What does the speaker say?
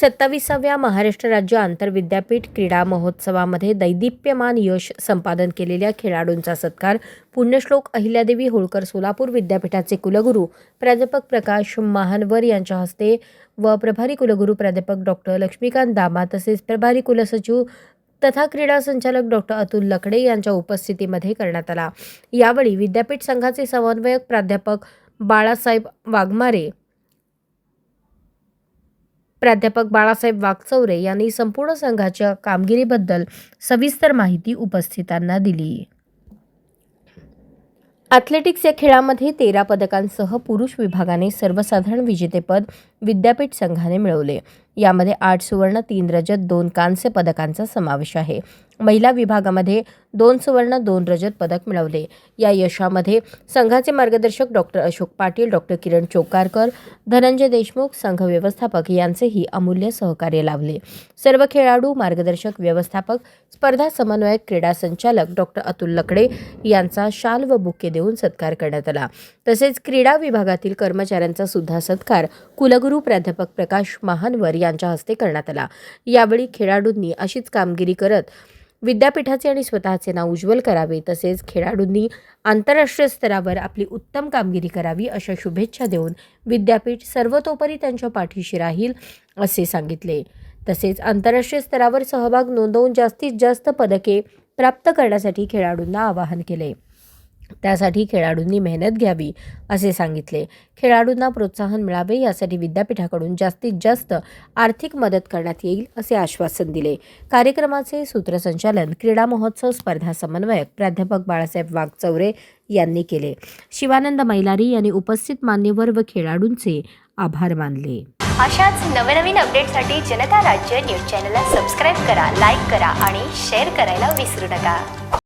सत्तावीसाव्या महाराष्ट्र राज्य आंतरविद्यापीठ क्रीडा महोत्सवामध्ये दैदिप्यमान यश संपादन केलेल्या खेळाडूंचा सत्कार पुण्यश्लोक अहिल्यादेवी होळकर सोलापूर विद्यापीठाचे कुलगुरू प्राध्यापक प्रकाश महानवर यांच्या हस्ते व प्रभारी कुलगुरू प्राध्यापक डॉक्टर लक्ष्मीकांत दामा तसेच प्रभारी कुलसचिव तथा क्रीडा संचालक डॉक्टर अतुल लकडे यांच्या उपस्थितीमध्ये करण्यात आला. यावेळी विद्यापीठ संघाचे समन्वयक प्राध्यापक बाळासाहेब वाघमारे प्राध्यापक बाळासाहेब वाघचौरे यांनी संपूर्ण संघाच्या कामगिरीबद्दल सविस्तर माहिती उपस्थितांना दिली. ॲथलेटिक्स या खेळामध्ये तेरा पदकांसह पुरुष विभागाने सर्वसाधारण विजेतेपद विद्यापीठ संघाने मिळवले. यामध्ये आठ सुवर्ण तीन रजत दोन कांस्य पदकांचा समावेश आहे. महिला विभागामध्ये दोन सुवर्ण दोन रजत पदक मिळवले. या यशामध्ये संघाचे मार्गदर्शक डॉक्टर अशोक पाटील डॉक्टर किरण चोकारकर धनंजय देशमुख संघ व्यवस्थापक यांचेही अमूल्य सहकार्य लाभले. सर्व खेळाडू मार्गदर्शक व्यवस्थापक स्पर्धा समन्वयक क्रीडा संचालक डॉक्टर अतुल लकडे यांचा शाल व बुके देऊन सत्कार करण्यात आला. तसेच क्रीडा विभागातील कर्मचाऱ्यांचा सुद्धा सत्कार कुलगुरू प्राध्यापक प्रकाश महानवर यांच्या हस्ते करण्यात आला. यावेळी खेळाडूंनी अशीच कामगिरी करत विद्यापीठाचे आणि स्वतःचे नाव उज्ज्वल करावे तसेच खेळाडूंनी आंतरराष्ट्रीय स्तरावर आपली उत्तम कामगिरी करावी अशा शुभेच्छा देऊन विद्यापीठ सर्वतोपरी त्यांच्या पाठीशी राहील असे सांगितले. तसेच आंतरराष्ट्रीय स्तरावर सहभाग नोंदवून जास्तीत जास्त पदके प्राप्त करण्यासाठी खेळाडूंना आवाहन केले. त्यासाठी खेळाडूंनी मेहनत घ्यावी असे सांगितले. खेळाडूंना प्रोत्साहन मिळावे यासाठी विद्यापीठाकडून जास्तीत जास्त आर्थिक मदत करण्यात येईल असे आश्वासन दिले. कार्यक्रमाचे सूत्रसंचालन क्रीडा महोत्सव स्पर्धा समन्वयक प्राध्यापक बाळासाहेब वाघचौरे यांनी केले. शिवानंद मैलारी यांनी उपस्थित मान्यवर व खेळाडूंचे आभार मानले. अशाच नवनवीन अपडेटसाठी जनता राज्य न्यूज चॅनलला सबस्क्राईब करा लाईक करा आणि शेअर करायला विसरू नका.